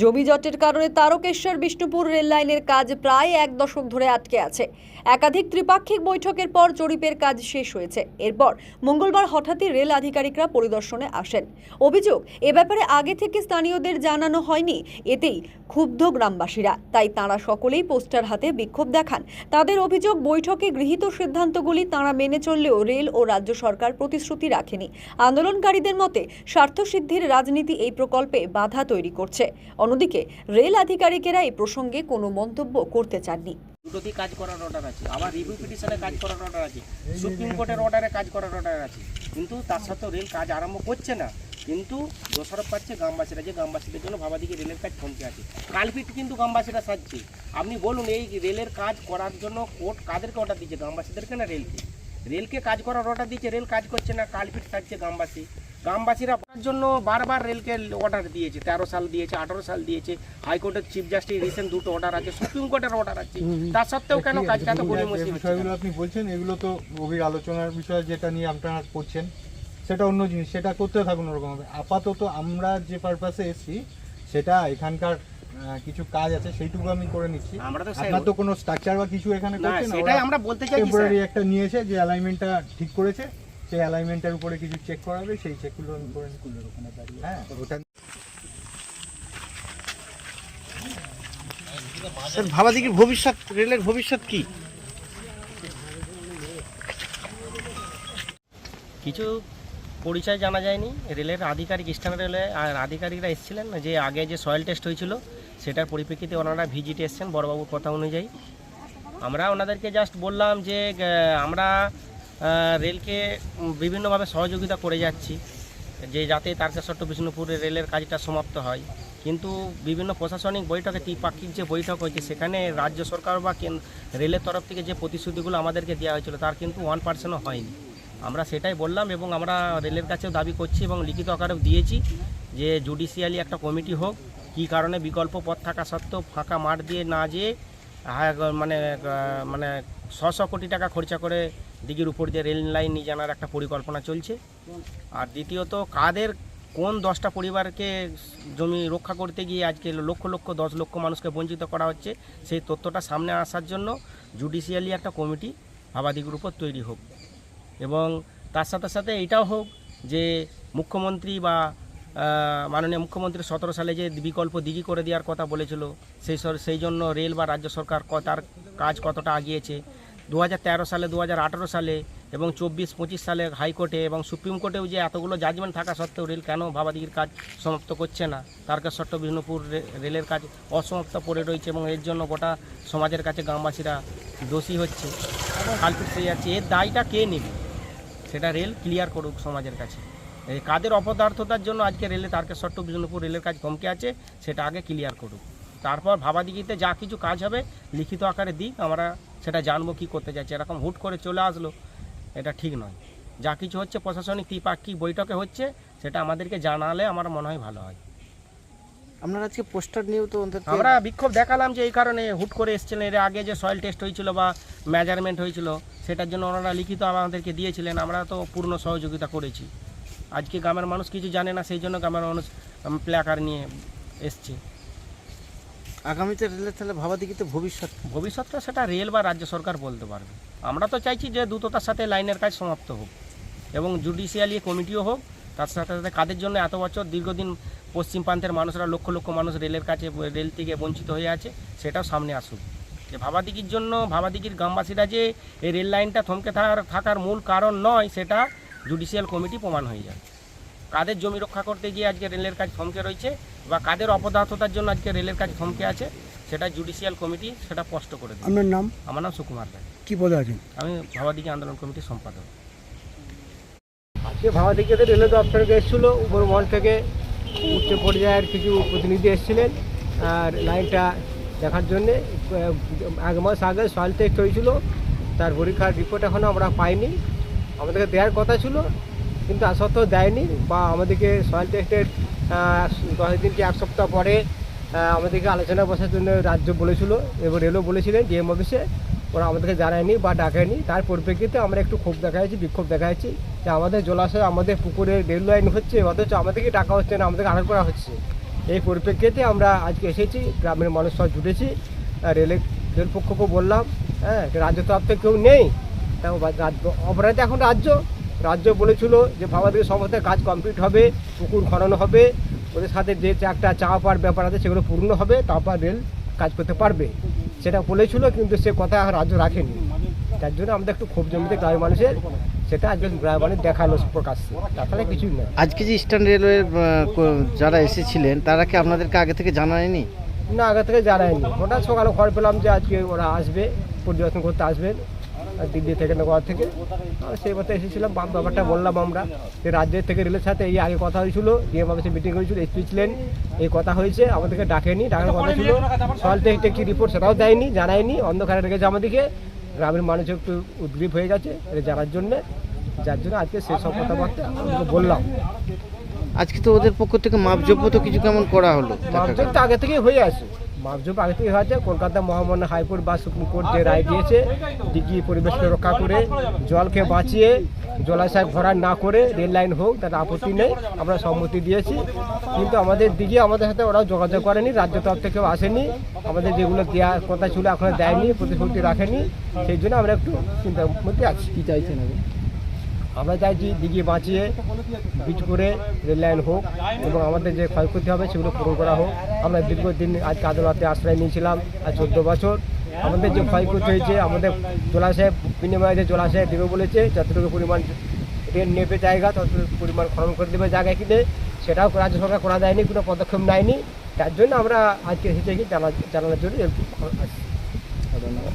জমি জটের কারণে তারকেশ্বর বিষ্ণুপুর রেল লাইনের কাজ প্রায় এক দশক ধরে আটকে আছে। একাধিক ত্রিপাক্ষিক বৈঠকের পর জরিপের কাজ শেষ হয়েছে। এরপর মঙ্গলবার হঠাৎই রেল আধিকারিকরা পরিদর্শনে আসেন। অভিযোগ, এ ব্যাপারে আগে থেকে স্থানীয়দের জানানো হয়নি। এতেই ক্ষুব্ধ গ্রামবাসীরা। তাই তাঁরা সকলেই পোস্টার হাতে বিক্ষোভ দেখান। তাদের অভিযোগ, বৈঠকে গৃহীত সিদ্ধান্তগুলি তাঁরা মেনে চললেও রেল ও রাজ্য সরকার প্রতিশ্রুতি রাখেনি। আন্দোলনকারীদের মতে, স্বার্থসিদ্ধির রাজনীতি এই প্রকল্পে বাধা তৈরি করছে। অন্যদিকে, রেল আধিকারিকেরা এই প্রসঙ্গে কোনো মন্তব্য করতে চাননি। দুটোতেই কাজ করার অর্ডার আছে। আবার রিভিউ পিটিশনে কাজ করার অর্ডার আছে। সুপ্রিম কোর্টের অর্ডারে কাজ করার অর্ডার আছে। কিন্তু তার সত্ত্বেও রেল কাজ আরম্ভ করছে না। কিন্তু দোষারোপ পাচ্ছে গ্রামবাসীরা যে গ্রামবাসীদের জন্য ভাবাদিকে রেলের কাজ থমকে আছে। কালপিট কিন্তু গ্রামবাসীরা সাজছে। আপনি বলুন, এই রেলের কাজ করার জন্য কোর্ট কাদেরকে অর্ডার দিচ্ছে? গ্রামবাসীদেরকে না রেলকে? রেলকে কাজ করার অর্ডার দিচ্ছে, রেল কাজ করছে না, কালপিট সাজছে গ্রামবাসী। গ্রামবাসীরা করার জন্য বারবার রেলকে অর্ডার দিয়েছে তেরো সাল দিয়েছে আঠারো সাল দিয়েছে হাইকোর্টের চিফ জাস্টিস রিসেন্ট দুটো অর্ডার আছে সুপ্রিম কোর্টের অর্ডার আছে তার সত্ত্বেও কেন কাজটা তো গরিমসি বিষয়গুলো আপনি বলছেন এগুলো তো গভীর আলোচনার বিষয় যেটা নিয়ে আপনারা করছেন সেটা অন্য জিনিস সেটা করতে থাকুন ওরকম হবে আপাতত আমরা যে পারপাসে এসেছি সেটা এখানকার কিছু কাজ আছে সেইটুকু আমি করে নিচ্ছি। আমরা তো আপনার তো কোনো স্ট্রাকচার বা কিছু এখানে না করছেন? সেটাই আমরা বলতে চাইছি টেম্পোরারি একটা নিয়েছে যে অ্যালাইনমেন্টটা ঠিক করেছে। সেই অ্যালাইনমেন্টের উপরে কিছু চেক করাবে সেই চেকগুলো আমি করে ওখানে দাঁড়িয়ে। হ্যাঁ ওটা স্যার ভাবাদিকের ভবিষ্যৎ রেলের ভবিষ্যৎ কি? কিছু পরিচয় জানা যায়নি। রেলের আধিকারিক ইস্টার্ন রেলে আর আধিকারিকরা এসেছিলেন যে আগে যে সয়েল টেস্ট হয়েছিল সেটার পরিপ্রেক্ষিতে ওনারা ভিজিটে এসছেন বড়বাবুর কথা অনুযায়ী। আমরা ওনাদেরকে জাস্ট বললাম যে আমরা রেলকে বিভিন্নভাবে সহযোগিতা করে যাচ্ছি, যে যাতে তারকেশ্বর টু বিষ্ণুপুরে রেলের কাজটা সমাপ্ত হয়। কিন্তু বিভিন্ন প্রশাসনিক বৈঠকে, ত্রিপাক্ষিক যে বৈঠক হয়েছে, সেখানে রাজ্য সরকার বা রেলের তরফ থেকে যে প্রতিশ্রুতিগুলো আমাদেরকে দেওয়া হয়েছিল, তার কিন্তু ওয়ান পার্সেন্টও হয়নি। আমরা সেটাই বললাম এবং আমরা রেলের কাছেও দাবি করছি এবং লিখিত আকারেও দিয়েছি যে জুডিশিয়ালি একটা কমিটি হোক, কী কারণে বিকল্প পথ থাকা সত্ত্বেও ফাঁকা মাঠ দিয়ে না যেয়ে মানে মানে শ শ কোটি টাকা খরচা করে দিঘির উপর দিয়ে রেল লাইন নিয়ে জানার একটা পরিকল্পনা চলছে। আর দ্বিতীয়ত, কাদের কোন দশটা পরিবারকে জমি রক্ষা করতে গিয়ে আজকে লক্ষ লক্ষ, দশ লক্ষ মানুষকে বঞ্চিত করা হচ্ছে, সেই তথ্যটা সামনে আসার জন্য জুডিশিয়ালি একটা কমিটি ভাবাদিগুর উপর তৈরি হোক। এবং তার সাথে সাথে এটাও হোক যে মুখ্যমন্ত্রী বা মাননীয় মুখ্যমন্ত্রী সতেরো সালে যে বিকল্প দিঘি করে দেওয়ার কথা বলেছিল, সেই সেই জন্য রেল বা রাজ্য সরকার তার কাজ কতটা আগিয়েছে দু হাজার তেরো সালে দু হাজার আঠেরো সালে এবং চব্বিশ পঁচিশ সালে হাইকোর্টে এবং সুপ্রিম কোর্টেও যে এতগুলো জাজমেন্ট থাকা সত্ত্বেও রেল কেন ভাবাদিঘির কাজ সমাপ্ত করছে না? তারকেশ্বর টু বিষ্ণুপুর রেলের কাজ অসমাপ্ত পড়ে রয়েছে এবং এর জন্য গোটা সমাজের কাছে গ্রামবাসীরা দোষী হচ্ছে। কালপিট হয়ে যাচ্ছে। এর দায়টা কে নেবে? সেটা রেল ক্লিয়ার করুক সমাজের কাছে। এই কাদের অপদার্থতার জন্য আজকে রেলে তারকেশ্বর বিষ্ণুপুর রেলের কাজ থমকে আছে, সেটা আগে ক্লিয়ার করুক। তারপর ভাবাদিগিতে যা কিছু কাজ হবে, লিখিত আকারে দিক, আমরা সেটা জানব কি করতে চাইছি এরকম হুট করে চলে আসলো। এটা ঠিক নয়। যা কিছু হচ্ছে প্রশাসনিক ত্রিপাক্ষিক বৈঠকে হচ্ছে সেটা আমাদেরকে জানালে আমার মনে হয় ভালো হয়। আপনারা আজকে পোস্টার নিয়েও তো আমরা বিক্ষোভ দেখালাম যে এই কারণে হুট করে এসেছিলেন। এর আগে যে সয়েল টেস্ট হয়েছিল বা মেজারমেন্ট হয়েছিল সেটার জন্য ওনারা লিখিত আমাদেরকে দিয়েছিলেন। আমরা তো পূর্ণ সহযোগিতা করেছি। আজকে গ্রামের মানুষ কিছু জানে না সেই জন্য গ্রামের মানুষ প্ল্যাকার নিয়ে এসছে। আগামীতে রেলের তাহলে ভাবাদিকিতে ভবিষ্যৎ। ভবিষ্যৎটা সেটা রেল বা রাজ্য সরকার বলতে পারবে। আমরা তো চাইছি যে দ্রুততার সাথে লাইনের কাজ সমাপ্ত হোক এবং জুডিশিয়ালি কমিটিও হোক, তার সাথে সাথে কাদের জন্য এত বছর দীর্ঘদিন পশ্চিম প্রান্তের মানুষরা লক্ষ লক্ষ মানুষ রেলের কাছে, রেল থেকে বঞ্চিত হয়ে আছে, সেটাও সামনে আসুক। যে ভাবাদিঘির জন্য, ভাবাদিঘির গ্রামবাসীরা যে এই রেল লাইনটা থমকে থাকার থাকার মূল কারণ নয়, সেটা জুডিশিয়াল কমিটি প্রমাণ হয়ে যায় কাদের জমি রক্ষা করতে গিয়ে আজকে রেলের কাজ থমকে রয়েছে বা কাদের অপদার্থতার জন্য আজকে রেলের কাজ থমকে আছে সেটা জুডিশিয়াল কমিটি সেটা স্পষ্ট করে দেবে। আপনার নাম? আমার নাম সুকুমার রায়। কি পদে আছেন? আমি ভাবাদিঘি আন্দোলন কমিটির সম্পাদক। আজকে ভাবাদিকে রেলওয়ে দপ্তরকে এসেছিল উপর মহল থেকে উচ্চ পর্যায়ের কিছু প্রতিনিধি এসেছিলেন আর লাইনটা দেখার জন্যে এক মাস আগে সয়েল টেস্ট হয়েছিল তার পরীক্ষার রিপোর্ট এখনও আমরা পাইনি। আমাদেরকে দেওয়ার কথা ছিল কিন্তু আর সত্ত্বেও দেয়নি বা আমাদেরকে সয়েল টেস্টের দশ দিন কি এক সপ্তাহ পরে আমাদেরকে আলোচনা বসার জন্য রাজ্য বলেছিল এবং রেলও বলেছিলেন ডিএম অফিসে ওরা আমাদেরকে জানায়নি বা ডাকেনি। তার পরিপ্রেক্ষিতে আমরা একটু ক্ষোভ দেখাচ্ছি বিক্ষোভ দেখাচ্ছি যে আমাদের জলাশয়, আমাদের পুকুরে রেল লাইন হচ্ছে, অথচ আমাদেরকে টাকা হচ্ছে না, আমাদেরকে আড়াল করা হচ্ছে। এই পরিপ্রেক্ষিতে আমরা আজকে এসেছি, গ্রামের মানুষ সব জুটেছি। রেলের রেল পক্ষকে বললাম হ্যাঁ রাজ্য তরফ থেকে কেউ নেই। তা অপরাধ এখন রাজ্য। রাজ্য বলেছিল যে ভাবাদের সমস্ত কাজ কমপ্লিট হবে পুকুর খনন হবে ওদের সাথে যে একটা চাওয়া পাওয়ার ব্যাপার আছে সেগুলো পূর্ণ হবে তারপর রেল কাজ করতে পারবে। সেটা বলেছিল কিন্তু সে কথা রাজ্য রাখেনি। তার জন্য আমাদের একটু ক্ষোভ জমিতে গ্রামের মানুষের। সেটা আজকে গ্রামের মানুষ দেখাল প্রকাশ্যে তাছাড়া কিছুই না আজকে যে ইস্টার্ন রেলওয়ের যারা এসেছিলেন তারা কি আপনাদেরকে আগে থেকে জানায়নি? না আগে থেকে জানায়নি। হঠাৎ সকালে খবর পেলাম যে আজকে ওরা আসবে পরিদর্শন করতে আসবেন। দিল্লি থেকে নগর থেকে। সেই মতো এসেছিলাম ব্যাপারটা বললাম আমরা যে রাজ্যের থেকে রেলের সাথে এই আগে কথা হয়েছিল ডিএম অফিসে মিটিং হয়েছিল এসপি ছিলেন এই কথা হয়েছে আমাদেরকে ডাকেনি ডাকার কথা ছিল। সকাল থেকে কি রিপোর্ট সেটাও দেয়নি জানায়নি অন্ধকারে রেখেছে আমাদেরকে। গ্রামের মানুষ একটু উদ্গ্রীব হয়ে গেছে এটা জানার জন্যে। যার জন্য আজকে সেসব কথাবার্তা বললাম। আজকে তো ওদের পক্ষ থেকে মাপযোগ্য তো কিছু কেমন করা হলো? তো আগে থেকেই হয়ে আছে। মাপজোপ থেকেই হয়েছে। কলকাতা মহামান্য হাইকোর্ট বা সুপ্রিম কোর্ট যে রায় দিয়েছে দিঘি পরিবেশকে রক্ষা করে, জলকে বাঁচিয়ে, জলাশয় ভরাট না করে রেল লাইন হোক, তাতে আপত্তি নেই। আমরা সম্মতি দিয়েছি। কিন্তু আমাদের দিকে আমাদের সাথে ওরাও যোগাযোগ করেনি, রাজ্য তরফ থেকেও আসেনি। আমাদের যেগুলো দেওয়ার কথা ছিল এখনও দেয়নি, প্রতিশ্রুতি রাখেনি। সেই জন্য আমরা একটু চিন্তার মধ্যে আছি। কী চাইছেন আমরা চাইছি দিঘি বাঁচিয়ে বিচ করে রেল লাইন হোক এবং আমাদের যে ক্ষয়ক্ষতি হবে সেগুলো পূরণ করা হোক। আমরা দীর্ঘদিন আজকে আদালতে আশ্রয় নিয়েছিলাম, আজ চোদ্দ বছর। আমাদের যে ক্ষয়ক্ষতি হয়েছে, আমাদের জলাশয় বিনিময়ে যে জলাশয় দেবে বলেছে, যতটুকু পরিমাণ রেল নেবে জায়গা, ততটুকু পরিমাণ খনন করে দেবে জায়গা কিনে, সেটাও রাজ্য সরকার করা যায়নি কোনো পদক্ষেপ নেয়নি। তার জন্য আমরা আজকে এসেছি জানা জানানোর জন্য। আসছি ধন্যবাদ